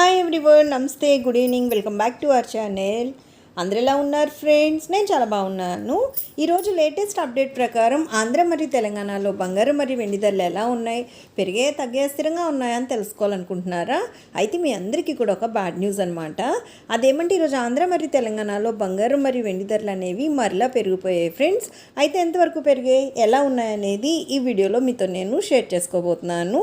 Hi everyone namaste good evening welcome back to our channel అందరు ఎలా ఉన్నారు friends నేను చాలా బాగున్నాను. ఈరోజు లేటెస్ట్ అప్డేట్ ప్రకారం ఆంధ్ర మరియు తెలంగాణలో బంగారం మరియు వెండి ధరలు ఎలా ఉన్నాయి? పెరిగే తగ్గే స్థిరంగా ఉన్నాయా అని తెలుసుకోవాలనుకుంటున్నారా? అయితే మీ అందరికీ కూడా ఒక బ్యాడ్ న్యూస్ అనమాట అదేమంటే ఈరోజు ఆంధ్ర మరియు తెలంగాణలో బంగారం మరియు వెండి ధరలు అనేవి మరలా పెరిగిపోయాయి ఫ్రెండ్స్ అయితే ఎంతవరకు పెరిగాయి? ఎలా ఉన్నాయనేది ఈ వీడియోలో మీతో నేను షేర్ చేసుకోబోతున్నాను.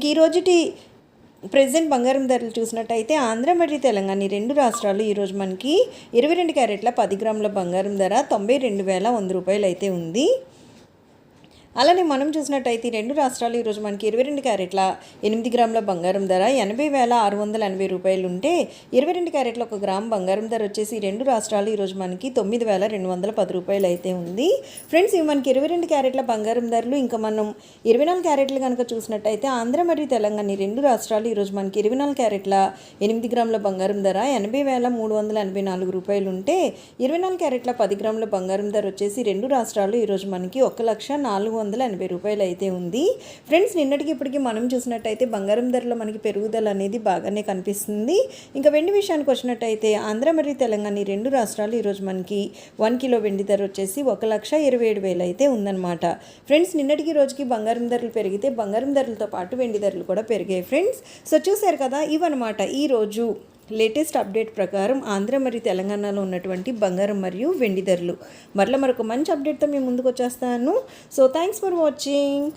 ఇంక ఈ రోజుటి ప్రజెంట్ బంగారం ధరలు చూసినట్టయితే ఆంధ్ర మరియు తెలంగాణ ఈ రెండు రాష్ట్రాలు ఈరోజు మనకి ఇరవై రెండు క్యారెట్ల పది గ్రాముల బంగారం ధర తొంభై రెండు వేల వంద రూపాయలు అయితే ఉంది. అలానే మనం చూసినట్టయితే రెండు రాష్ట్రాలు ఈరోజు మనకి ఇరవై రెండు క్యారెట్ల ఎనిమిది గ్రాముల బంగారం ధర ఎనభై వేల ఆరు వందల ఎనభై రూపాయలు ఉంటే ఇరవై రెండు క్యారెట్ల ఒక గ్రామ్ బంగారం ధర వచ్చేసి రెండు రాష్ట్రాలు ఈరోజు మనకి తొమ్మిది వేల రెండు వందల పది రూపాయలు అయితే ఉంది. ఫ్రెండ్స్ ఇవి మనకి ఇరవై రెండు క్యారెట్ల బంగారం ధరలు. ఇంకా మనం ఇరవై నాలుగు క్యారెట్లు కనుక చూసినట్టయితే ఆంధ్ర మరియు తెలంగాణ రెండు రాష్ట్రాలు ఈరోజు మనకి ఇరవై నాలుగు క్యారెట్ల ఎనిమిది గ్రాముల బంగారం ధర ఎనభై వేల మూడు వందల ఎనభై నాలుగు రూపాయలు ఉంటే ఇరవై నాలుగు క్యారెట్ల పది గ్రాముల బంగారం ధర వచ్చేసి రెండు రాష్ట్రాలు ఈరోజు మనకి ఒక లక్ష నాలుగు వందల ఎనభై రూపాయలు అయితే ఉంది. ఫ్రెండ్స్ నిన్నటికి ఇప్పటికి మనం చూసినట్టయితే బంగారం ధరలో మనకి పెరుగుదల అనేది బాగానే కనిపిస్తుంది. ఇంకా వెండి విషయానికి వచ్చినట్టయితే ఆంధ్ర మరియు తెలంగాణ ఈ రెండు రాష్ట్రాలు ఈరోజు మనకి వన్ కిలో వెండి ధర వచ్చేసి ఒక లక్ష ఇరవై ఏడు వేలు అయితే ఉందన్నమాట. ఫ్రెండ్స్ నిన్నటికి రోజుకి బంగారం ధరలు పెరిగితే బంగారం ధరలతో పాటు వెండి ధరలు కూడా పెరిగాయి ఫ్రెండ్స్. సో చూశారు కదా ఇవన్నమాట. ఈరోజు లేటెస్ట్ అప్డేట్ ప్రకారం ఆంధ్ర మరియు తెలంగాణలో ఉన్నటువంటి బంగారం మరియు వెండి ధరలు. మరలా మరొక మంచి అప్డేట్తో మేము ముందుకు వచ్చేస్తాను. So thanks for watching